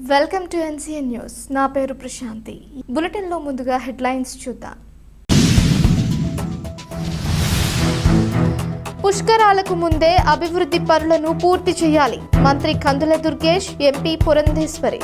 Welcome to NCN news. నా పేరు ప్రశాంతి. బులెటిన్లో ముందుగా హెడ్లైన్స్ చూద్దాం. పుష్కరాలకు ముందే అభివృద్ధి పనులను పూర్తి చేయాలి. మంత్రి కందుల దుర్గేష్ ఎంపీ పురంధేశ్వరి.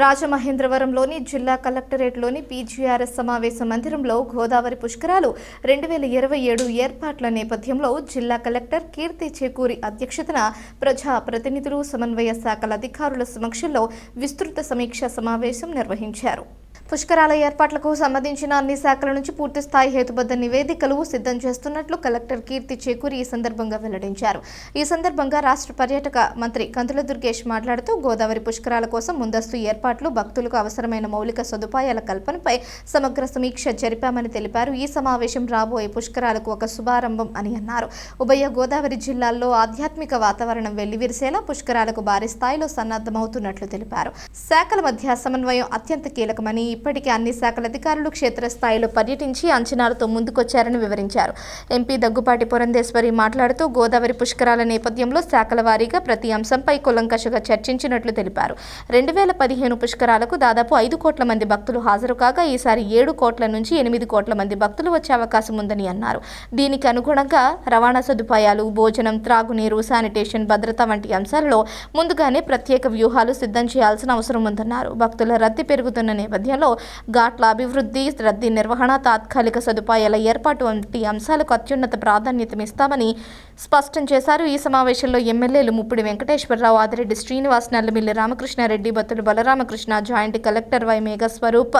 రాజమహేంద్రవరంలోని జిల్లా కలెక్టరేట్లోని పీజీఆర్ఎస్ సమావేశ మందిరంలో గోదావరి పుష్కరాలు రెండు వేల ఇరవై ఏడు ఏర్పాట్ల నేపథ్యంలో జిల్లా కలెక్టర్ కీర్తి చేకూరి అధ్యక్షతన ప్రజా ప్రతినిధులు సమన్వయ శాఖల అధికారుల సమక్షంలో విస్తృత సమీక్షా సమావేశం నిర్వహించారు. పుష్కరాల ఏర్పాట్లకు సంబంధించిన అన్ని శాఖల నుంచి పూర్తి స్థాయి హేతుబద్ధ నివేదికలు సిద్ధం చేస్తున్నట్లు కలెక్టర్ కీర్తి చేకూరి ఈ సందర్భంగా వెల్లడించారు. ఈ సందర్భంగా రాష్ట్ర పర్యాటక మంత్రి కందుల దుర్గేష్ మాట్లాడుతూ గోదావరి పుష్కరాల కోసం ముందస్తు ఏర్పాట్లు భక్తులకు అవసరమైన మౌలిక సదుపాయాల కల్పనపై సమగ్ర సమీక్ష జరిపామని తెలిపారు. ఈ సమావేశం రాబోయే పుష్కరాలకు ఒక శుభారంభం అని అన్నారు. ఉభయ గోదావరి జిల్లాల్లో ఆధ్యాత్మిక వాతావరణం వెల్లివిరిసేలా పుష్కరాలకు భారీ స్థాయిలో సన్నద్ధమవుతున్నట్లు తెలిపారు. శాఖల మధ్య సమన్వయం అత్యంత కీలకమని ఇప్పటికే అన్ని శాఖల అధికారులు క్షేత్రస్థాయిలో పర్యటించి అంచనాలతో ముందుకొచ్చారని వివరించారు. ఎంపీ దగ్గుపాటి పురంధేశ్వరి మాట్లాడుతూ గోదావరి పుష్కరాల నేపథ్యంలో శాఖల వారీగా ప్రతి అంశంపై కులంకషగా చర్చించినట్లు తెలిపారు. రెండు వేల పదిహేను పుష్కరాలకు దాదాపు ఐదు కోట్ల మంది భక్తులు హాజరు కాగా ఈసారి ఏడు కోట్ల నుంచి ఎనిమిది కోట్ల మంది భక్తులు వచ్చే అవకాశం ఉందని అన్నారు. దీనికి అనుగుణంగా రవాణా సదుపాయాలు భోజనం త్రాగునీరు శానిటేషన్ భద్రత వంటి అంశాలలో ముందుగానే ప్రత్యేక వ్యూహాలు సిద్ధం చేయాల్సిన అవసరం ఉందన్నారు. భక్తుల రద్దీ పెరుగుతున్న నేపథ్యం నేపథ్యంలో ఘాట్ల అభివృద్ధి రద్దీ నిర్వహణ తాత్కాలిక సదుపాయాల ఏర్పాటు వంటి అంశాలకు అత్యున్నత ప్రాధాన్యతనిస్తామని స్పష్టం చేశారు. ఈ సమావేశంలో ఎమ్మెల్యేలు Muppidi Venkateswararao Adireddy Srinivas Nallamilli Ramakrishnareddy Battula Balaramakrishna joint collector Y Meghaswaroop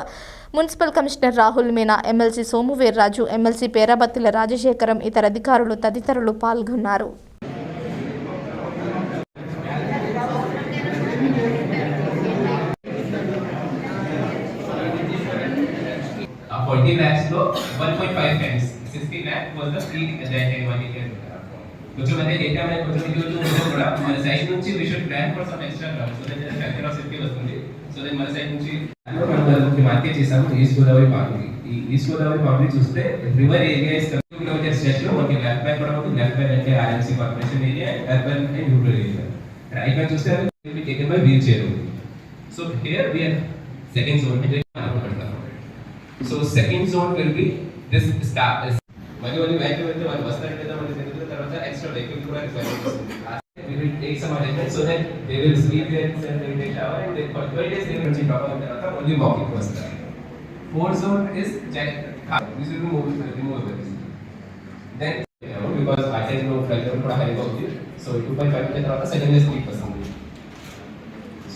municipal commissioner Rahul Meena MLC Somu Veerraju MLC Perabathula Rajasekharam ఇతర అధికారులు తదితరులు పాల్గొన్నారు. ఆ forty ల్యాక్స్లో one point five times sixty lakh was the free join one year కొంచెం మంది data మీద కొంచెం ఇది ఉందో కూడా మన సైడ్ నుంచి we should plan for some extra ground so that factor of safety వస్తుంది. సో దట్ మన సైడ్ నుంచి మనం మార్కెట్ చేసాము ఈస్ట్ గోదావరి పార్క్ ఈ ఈస్ట్ గోదావరి పార్క్ చూస్తే రివర్ ఏరియా ఇస్ కిలోమీటర్ స్ట్రెచ్లో మనకి లెఫ్ట్ బ్యాక్ కూడా ఉంది. లెఫ్ట్ బ్యాక్ అంటే RMC corporation area urban and rural area right back చూస్తే taken by wheel chair so here we are second zone అంటే so second zone will be this stop మరి వాళ్ళు vehicle వెళ్తే వాళ్ళు వస్తారు కదా మనకి తెలియదు తర్వాత ఎక్స్ట్రా వెహికల్ కూడా రిక్వైర్మెంట్ వస్తుంది we will take some arrangement so that they will sleep there and they will take shower and they for 12 days they will be proper తర్వాత only walking వస్తారు fourth zone is jack this will be moved removable then you know, because oxygen flood కూడా హైగా ఉంది so 2.5 metre తర్వాత second days sleep వస్తుంది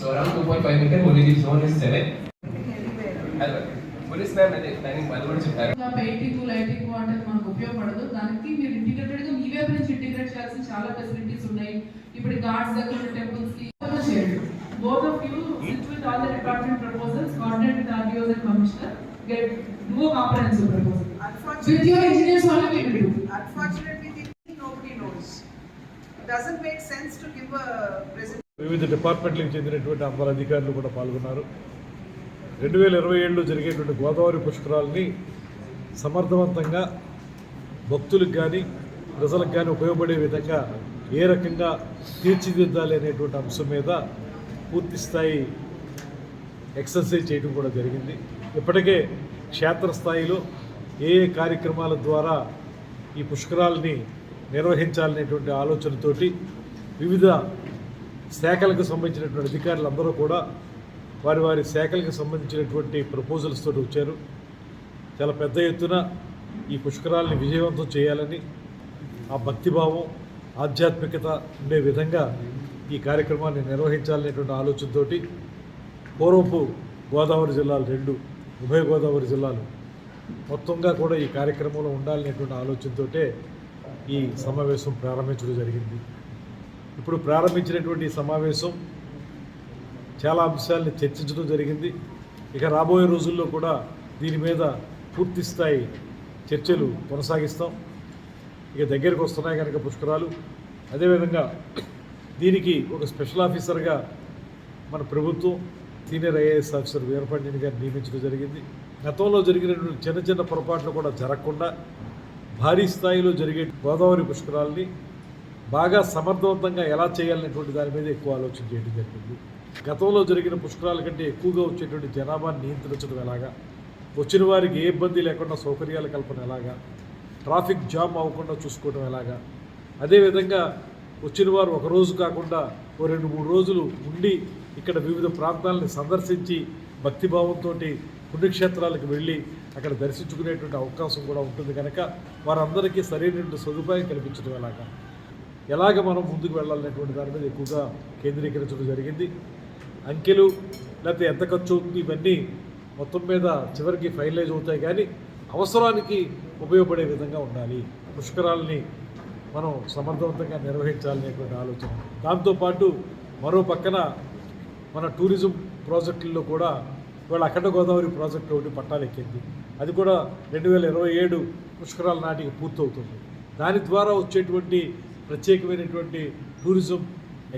so around 2.5 metre only the zone is 7 police ma'am అదే వాళ్ళు కూడా చెప్పారు. లైటింగ్ అంటే మనకు ఉపయోగపడదు. దానికి మీరు ఇంటిగ్రేటెడ్గా మీ వైపు నుంచి ఇంటిగ్రేట్ చేయాల్సిన చాలా ఫెసిలిటీస్ ఉన్నాయి. ఇప్పుడు గార్డ్స్ దగ్గర టెంపుల్స్కి చేయండి. Both of you sit with all the department proposals coordinate with RDOs and commissioner get do comprehensive proposal with your engineers do. Unfortunately, the thing nobody knows. Doesn't make sense to give a presentation. వివిధ డిపార్ట్మెంట్లకు చెందినటువంటి అందరు అధికారులు కూడా పాల్గొన్నారు. రెండు వేల ఇరవై ఏడులో జరిగేటువంటి గోదావరి పుష్కరాలని సమర్థవంతంగా భక్తులకు కానీ ప్రజలకు కానీ ఉపయోగపడే విధంగా ఏ రకంగా తీర్చిదిద్దాలి అనేటువంటి అంశం మీద పూర్తి స్థాయి ఎక్సర్సైజ్ చేయడం కూడా జరిగింది. ఇప్పటికే క్షేత్రస్థాయిలో ఏ ఏ కార్యక్రమాల ద్వారా ఈ పుష్కరాలని నిర్వహించాలనేటువంటి ఆలోచనతోటి వివిధ శాఖలకు సంబంధించినటువంటి అధికారులందరూ కూడా వారి వారి శాఖలకు సంబంధించినటువంటి ప్రపోజల్స్ తోటి వచ్చారు. చాలా పెద్ద ఎత్తున ఈ పుష్కరాలని విజయవంతం చేయాలని ఆ భక్తిభావం ఆధ్యాత్మికత ఉండే విధంగా ఈ కార్యక్రమాన్ని నిర్వహించాలనేటువంటి ఆలోచనతోటి పూర్వపు గోదావరి జిల్లాలు రెండు ఉభయ గోదావరి జిల్లాలు మొత్తంగా కూడా ఈ కార్యక్రమంలో ఉండాలనేటువంటి ఆలోచనతోటే ఈ సమావేశం ప్రారంభించడం జరిగింది. ఇప్పుడు ప్రారంభించినటువంటి ఈ సమావేశం చాలా అంశాలని చర్చించడం జరిగింది. ఇక రాబోయే రోజుల్లో కూడా దీని మీద పూర్తి స్థాయి చర్చలు కొనసాగిస్తాం. ఇక దగ్గరకు వస్తున్నాయి కనుక పుష్కరాలు. అదేవిధంగా దీనికి ఒక స్పెషల్ ఆఫీసర్గా మన ప్రభుత్వం సీనియర్ ఐఏఎస్ ఆఫీసర్ వీరపండిని గారిని నియమించడం జరిగింది. గతంలో జరిగినటువంటి చిన్న చిన్న పొరపాట్లు కూడా జరగకుండా భారీ స్థాయిలో జరిగే గోదావరి పుష్కరాల్ని బాగా సమర్థవంతంగా ఎలా చేయాలనేటువంటి దాని మీద ఎక్కువ ఆలోచన చేయడం జరిగింది. గతంలో జరిగిన పుష్కరాల కంటే ఎక్కువగా వచ్చేటువంటి జనాభాని నియంత్రించడం ఎలాగా? వచ్చిన వారికి ఏ ఇబ్బంది లేకుండా సౌకర్యాల కల్పన ఎలాగా? ట్రాఫిక్ జామ్ అవ్వకుండా చూసుకోవడం ఎలాగా? అదేవిధంగా వచ్చిన వారు ఒకరోజు కాకుండా ఓ రెండు మూడు రోజులు ఉండి ఇక్కడ వివిధ ప్రాంతాలని సందర్శించి భక్తిభావంతో పుణ్యక్షేత్రాలకు వెళ్ళి అక్కడ దర్శించుకునేటువంటి అవకాశం కూడా ఉంటుంది కనుక వారందరికీ సరైనటువంటి సదుపాయం కల్పించడం ఎలాగా? ఎలాగ మనం ముందుకు వెళ్ళాలనేటువంటి దాని మీద ఎక్కువగా కేంద్రీకరించడం జరిగింది. అంకెలు లేకపోతే ఎంత ఖర్చు అవుతుంది ఇవన్నీ మొత్తం మీద చివరికి ఫైనలైజ్ అవుతాయి. కానీ అవసరానికి ఉపయోగపడే విధంగా ఉండాలి. పుష్కరాలని మనం సమర్థవంతంగా నిర్వహించాలనేటువంటి ఆలోచన. దాంతోపాటు మరో పక్కన మన టూరిజం ప్రాజెక్టుల్లో కూడా ఇవాళ అఖండ గోదావరి ప్రాజెక్టు ఒకటి పట్టాలెక్కింది అది కూడా రెండు వేల ఇరవై ఏడు పుష్కరాల నాటికి పూర్తవుతుంది. దాని ద్వారా వచ్చేటువంటి ప్రత్యేకమైనటువంటి టూరిజం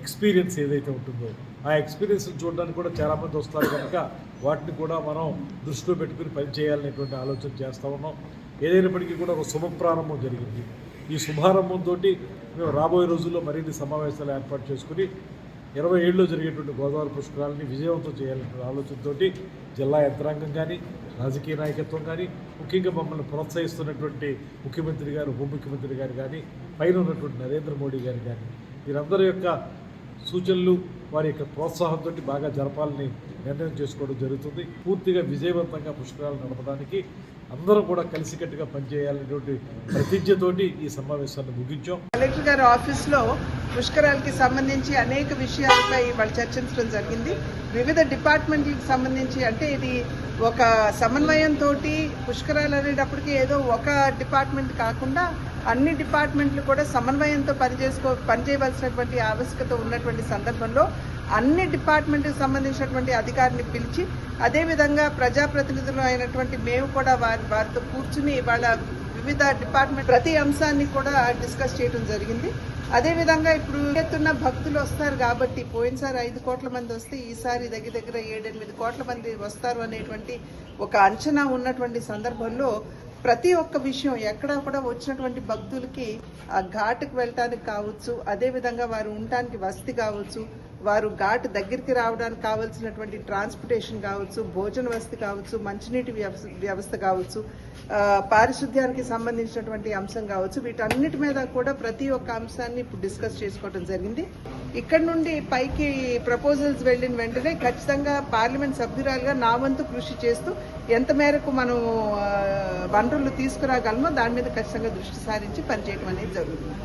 ఎక్స్పీరియన్స్ ఏదైతే ఉంటుందో ఆ ఎక్స్పీరియన్స్ చూడడానికి కూడా చాలామంది వస్తారు కనుక వాటిని కూడా మనం దృష్టిలో పెట్టుకుని పనిచేయాలనేటువంటి ఆలోచన చేస్తూ ఉన్నాం. ఏదైనప్పటికీ కూడా ఒక శుభ ప్రారంభం జరిగింది. ఈ శుభారంభంతో మేము రాబోయే రోజుల్లో మరిన్ని సమావేశాలు ఏర్పాటు చేసుకుని ఇరవై ఏడులో జరిగేటువంటి గోదావరి పుష్కరాలని విజయవంతం చేయాలనే ఆలోచనతో జిల్లా యంత్రాంగం కానీ రాజకీయ నాయకత్వం కానీ ముఖ్యంగా మమ్మల్ని ప్రోత్సహిస్తున్నటువంటి ముఖ్యమంత్రి గారు ఉప ముఖ్యమంత్రి గారు కానీ పైన ఉన్నటువంటి నరేంద్ర మోడీ గారు కానీ వీరందరి యొక్క సూచనలు వారి యొక్క ప్రోత్సాహంతో బాగా జరపాలని నిర్ణయం చేసుకోవడం జరుగుతుంది. పూర్తిగా విజయవంతంగా పుష్కరాలు నడపడానికి అందరూ కూడా కలిసికట్టుగా పనిచేయాలనేటువంటి ప్రతిజ్ఞతోటి ఈ సమావేశాన్ని ముగించాం. కలెక్టర్ గారి ఆఫీస్లో పుష్కరాలకి సంబంధించి అనేక విషయాలపై వాళ్ళు చర్చించడం జరిగింది. వివిధ డిపార్ట్మెంట్లకు సంబంధించి అంటే ఇది ఒక సమన్వయంతో పుష్కరాలు అనేటప్పటికీ ఏదో ఒక డిపార్ట్మెంట్ కాకుండా అన్ని డిపార్ట్మెంట్లు కూడా సమన్వయంతో పనిచేసుకో పనిచేయవలసినటువంటి ఆవశ్యకత ఉన్నటువంటి సందర్భంలో అన్ని డిపార్ట్మెంట్కి సంబంధించినటువంటి అధికారిని పిలిచి అదేవిధంగా ప్రజాప్రతినిధులు అయినటువంటి మేము కూడా వారి వారితో కూర్చుని వాళ్ళ వివిధ డిపార్ట్మెంట్ ప్రతి అంశాన్ని కూడా డిస్కస్ చేయడం జరిగింది. అదేవిధంగా ఇప్పుడు ఎత్తున్న భక్తులు వస్తారు కాబట్టి పోయినసారి ఐదు కోట్ల మంది వస్తే ఈసారి దగ్గర దగ్గర ఏడెనిమిది కోట్ల మంది వస్తారు అనేటువంటి ఒక అంచనా ఉన్నటువంటి సందర్భంలో ప్రతి ఒక్క విషయం ఎక్కడ కూడా వచ్చినటువంటి భక్తులకి ఆ ఘాటుకు వెళ్ళటానికి కావచ్చు అదేవిధంగా వారు ఉండటానికి వసతి కావచ్చు వారు ఘాట్ దగ్గరికి రావడానికి కావాల్సినటువంటి ట్రాన్స్పోర్టేషన్ కావచ్చు భోజన వసతి కావచ్చు మంచినీటి వ్యవస్థ వ్యవస్థ కావచ్చు పారిశుద్ధ్యానికి సంబంధించినటువంటి అంశం కావచ్చు వీటన్నిటి మీద కూడా ప్రతి ఒక్క అంశాన్ని ఇప్పుడు డిస్కస్ చేసుకోవడం జరిగింది. ఇక్కడ నుండి పైకి ప్రపోజల్స్ వెళ్ళిన వెంటనే ఖచ్చితంగా పార్లమెంట్ సభ్యురాలుగా నా వంతు కృషి చేస్తూ ఎంత మేరకు మనం వనరులు తీసుకురాగలమో దాని మీద ఖచ్చితంగా దృష్టి సారించి పనిచేయడం అనేది జరుగుతుంది.